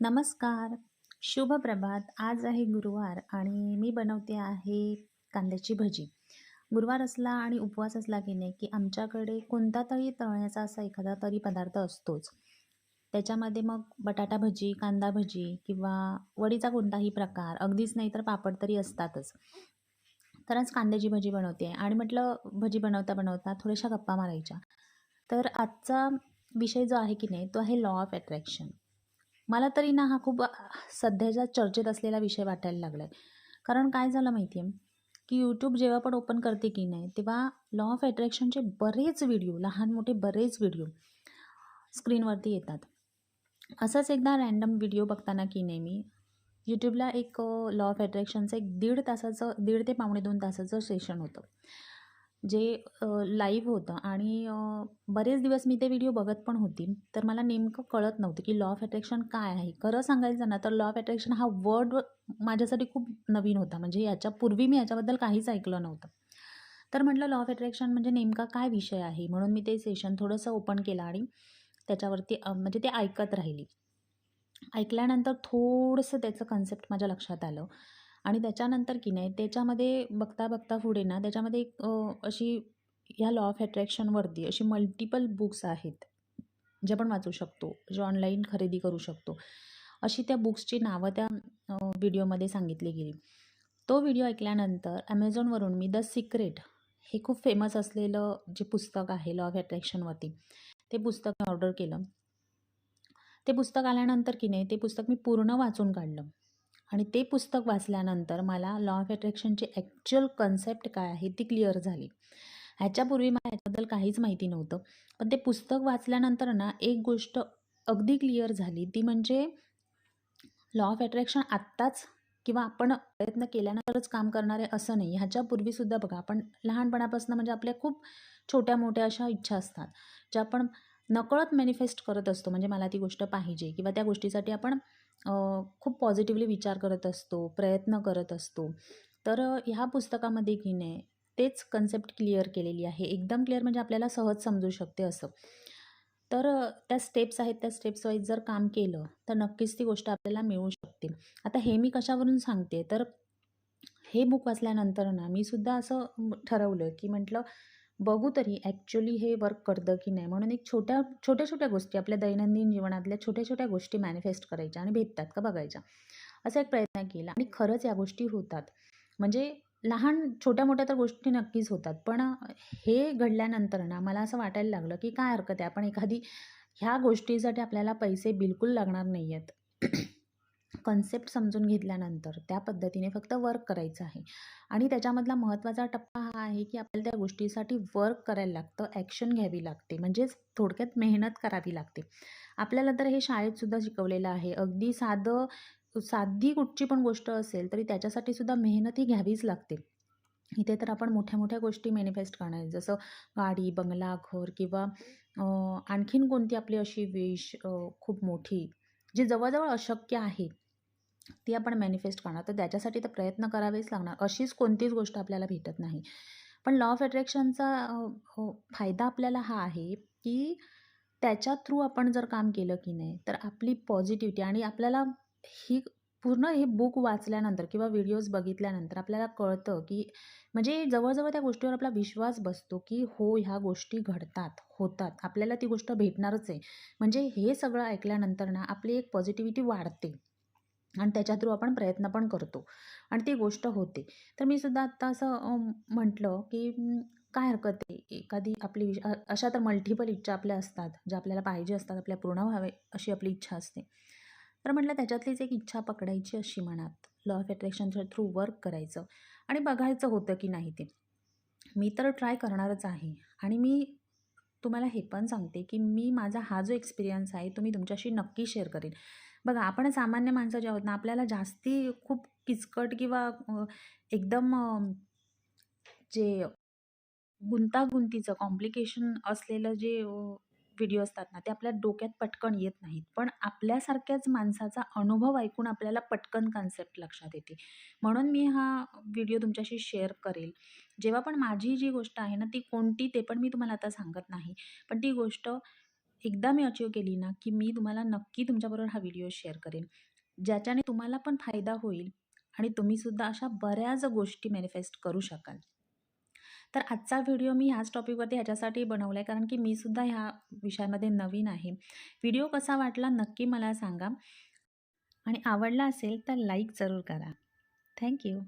नमस्कार. शुभ प्रभात. आज आहे गुरुवार आणि मी बनवते आहे कांद्याची भजी. गुरुवार असला आणि उपवास असला की नाही, की आमच्याकडे कोणता तरी तळण्याचा असा एखादा तरी पदार्थ असतोच. त्याच्यामध्ये मग बटाटा भजी, कांदा भजी किंवा वडीचा कोणताही प्रकार, अगदीच नाही तर पापड तरी असतातच. तर आज कांद्याची भजी बनवते आणि म्हटलं भजी बनवता-बनवता थोड्याशा गप्पा मारायच्या. तर आजचा विषय जो आहे की नाही, तो आहे लॉ ऑफ अट्रॅक्शन. मला तरी ना हा खूप सध्याच्या चर्चेत असलेला विषय वाटायला लागला आहे. कारण काय झालं माहिती आहे, की यूट्यूब जेव्हा पण ओपन करते की नाही, तेव्हा लॉ ऑफ अट्रॅक्शनचे बरेच व्हिडिओ, लहान-मोठे बरेच व्हिडिओ स्क्रीनवरती येतात. असंच एकदा रँडम व्हिडिओ बघताना की नाही मी यूट्यूबला एक लॉ ऑफ अट्रॅक्शनचं एक दीड तासाचं दीड ते पावणे दोन तासाचं सेशन होतं. जे लाईव्ह होतं आणि बरेच दिवस मी ते व्हिडिओ बघत पण होती. तर मला नेमकं कळत नव्हतं, की लॉ ऑफ अट्रॅक्शन काय आहे? खरं सांगायचं ना, तर लॉ ऑफ अट्रॅक्शन हा वर्ड माझ्यासाठी खूप नवीन होता. म्हणजे याच्यापूर्वी मी याच्याबद्दल काहीच ऐकलं नव्हतं. तर म्हटलं लॉ ऑफ अट्रॅक्शन म्हणजे नेमका काय विषय आहे? म्हणून मी ते सेशन थोडंसं ओपन केलं आणि त्याच्यावरती म्हणजे ते ऐकत राहिली. ऐकल्यानंतर थोडंसं त्याचं कन्सेप्ट माझ्या लक्षात आलं आणि त्याच्यानंतर की नाही त्याच्यामध्ये बघता-बघता पुढे ना त्याच्यामध्ये एक अशी ह्या लॉ ऑफ अट्रॅक्शनवरती अशी मल्टिपल बुक्स आहेत, जे आपण वाचू शकतो, जे ऑनलाईन खरेदी करू शकतो. अशी त्या बुक्सची नावं त्या व्हिडिओमध्ये सांगितली गेली. तो व्हिडिओ ऐकल्यानंतर ॲमेझॉनवरून मी द सिक्रेट हे खूप फेमस असलेलं जे पुस्तक आहे लॉ ऑफ अट्रॅक्शनवरती, ते पुस्तक मी ऑर्डर केलं. ते पुस्तक आल्यानंतर की नाही ते पुस्तक मी पूर्ण वाचून काढलं आणि ते पुस्तक वाचल्यानंतर मला लॉ ऑफ अट्रॅक्शनची ॲक्च्युअल कन्सेप्ट काय आहे ती क्लिअर झाली. ह्याच्यापूर्वी मला ह्याच्याबद्दल काहीच माहिती नव्हतं. पण ते पुस्तक वाचल्यानंतर ना एक गोष्ट अगदी क्लिअर झाली ती म्हणजे लॉ ऑफ अट्रॅक्शन आत्ताच किंवा आपण प्रयत्न केल्यानंतरच काम करणार आहे असं नाही. ह्याच्यापूर्वीसुद्धा बघा आपण लहानपणापासून म्हणजे आपल्या खूप छोट्या-मोठ्या अशा इच्छा असतात, ज्या आपण नकळत मॅनिफेस्ट करत असतो. म्हणजे मला ती गोष्ट पाहिजे किंवा त्या गोष्टीसाठी आपण खूप पॉझिटिव्हली विचार करत असतो, प्रयत्न करत असतो. तर ह्या पुस्तकामध्ये की नाही तेच कन्सेप्ट क्लिअर केलेली आहे. एकदम क्लिअर म्हणजे आपल्याला सहज समजू शकते असं. तर त्या स्टेप्स आहेत, त्या स्टेप्स वाईज जर काम केलं, तर नक्कीच ती गोष्ट आपल्याला मिळू शकते. आता हे मी कशावरून सांगते, तर हे बुक वाचल्यानंतर ना मी सुद्धा असं ठरवलं, की म्हटलं बघू तरी ॲक्च्युली हे वर्क करतं की नाही. म्हणून एक छोट्या छोट्या-छोट्या गोष्टी आपल्या दैनंदिन जीवनातल्या छोट्या-छोट्या गोष्टी मॅनिफेस्ट करायच्या आणि भेटतात का बघायच्या. असा एक प्रयत्न केला आणि खरंच या गोष्टी होतात. म्हणजे लहान छोट्या-मोठ्या तर गोष्टी नक्कीच होतात. पण हे घडल्यानंतर ना मला असं वाटायला लागलं, की काय हरकत आहे आपण एखादी ह्या गोष्टीसाठी आपल्याला पैसे बिलकुल लागणार नाही आहेत. कन्सेप्ट समजून घेतल्यानंतर त्या पद्धतीने फक्त वर्क करायचं आहे आणि त्याच्यामधला महत्त्वाचा टप्पा हा आहे, की आपल्याला त्या गोष्टीसाठी वर्क करायला लागतं, ॲक्शन घ्यावी लागते. म्हणजेच थोडक्यात मेहनत करावी लागते. आपल्याला तर हे शाळेतसुद्धा शिकवलेलं आहे. अगदी साधं साधी कुठची पण गोष्ट असेल, तरी त्याच्यासाठी सुद्धा मेहनत ही घ्यावीच लागते. इथे तर आपण मोठ्या-मोठ्या गोष्टी मॅनिफेस्ट करणार आहे. जसं गाडी, बंगला, घर किंवा आणखीन कोणती आपली अशी विश खूप मोठी, जी जवळजवळ अशक्य आहे, ती आपण मॅनिफेस्ट करणार. तर त्याच्यासाठी तर प्रयत्न करावेच लागणार. अशीच कोणतीच गोष्ट आपल्याला भेटत नाही. पण लॉ ऑफ अट्रॅक्शनचा फायदा आपल्याला हा आहे, की त्याच्या थ्रू आपण जर काम केलं की नाही, तर आपली पॉझिटिव्हिटी आणि आपल्याला ही पूर्ण हे बुक वाचल्यानंतर किंवा व्हिडिओज बघितल्यानंतर आपल्याला कळतं, की म्हणजे जवळजवळ त्या गोष्टीवर आपला विश्वास बसतो, की हो ह्या गोष्टी घडतात, होतात. आपल्याला ती गोष्ट भेटणारच आहे. म्हणजे हे सगळं ऐकल्यानंतर ना आपली एक पॉझिटिव्हिटी वाढते आणि त्याच्या थ्रू आपण प्रयत्न पण करतो आणि ती गोष्ट होते. तर मी सुद्धा आत्ता असं म्हटलं, की काय हरकत आहे, एखादी आपली अशा तर मल्टिपल इच्छा आपल्या असतात, ज्या आपल्याला पाहिजे असतात, आपल्या पूर्ण व्हावे अशी आपली इच्छा असते. तर म्हटलं त्याच्यातलीच एक इच्छा पकडायची अशी मनात, लॉ ऑफ अट्रॅक्शनच्या थ्रू वर्क करायचं आणि बघायचं होतं की नाही ते. मी तर ट्राय करणारच आहे आणि मी तुम्हाला हे पण सांगते, की मी माझा हा जो एक्सपिरियन्स आहे, तो मी तुमच्याशी नक्की शेअर करेन. बघा आपण सामान्य माणसं जे आहोत ना, आपल्याला जास्ती खूप किचकट किंवा एकदम जे गुंतागुंतीचं कॉम्प्लिकेशन असलेलं जे व्हिडिओ असतात ना, ते आपल्या डोक्यात पटकन येत नाहीत. पण आपल्यासारख्याच माणसाचा अनुभव ऐकून आपल्याला पटकन कन्सेप्ट लक्षात येते. म्हणून मी हा व्हिडिओ तुमच्याशी शेअर करेल. जेव्हा पण माझी जी गोष्ट आहे ना, ती कोणती ते पण मी तुम्हाला आता सांगत नाही. पण ती गोष्ट एकदा मी अचीव केली ना, की मी तुम्हाला नक्की तुमच्याबरोबर हा व्हिडिओ शेअर करेन. ज्याच्याने तुम्हाला पण फायदा होईल आणि तुम्हीसुद्धा अशा बऱ्याच गोष्टी मॅनिफेस्ट करू शकाल. तर आजचा व्हिडिओ मी ह्याच टॉपिकवरती ह्याच्यासाठी बनवला आहे कारण की मीसुद्धा ह्या विषयामध्ये नवीन आहे. व्हिडिओ कसा वाटला नक्की मला सांगा आणि आवडला असेल तर लाईक जरूर करा. थँक्यू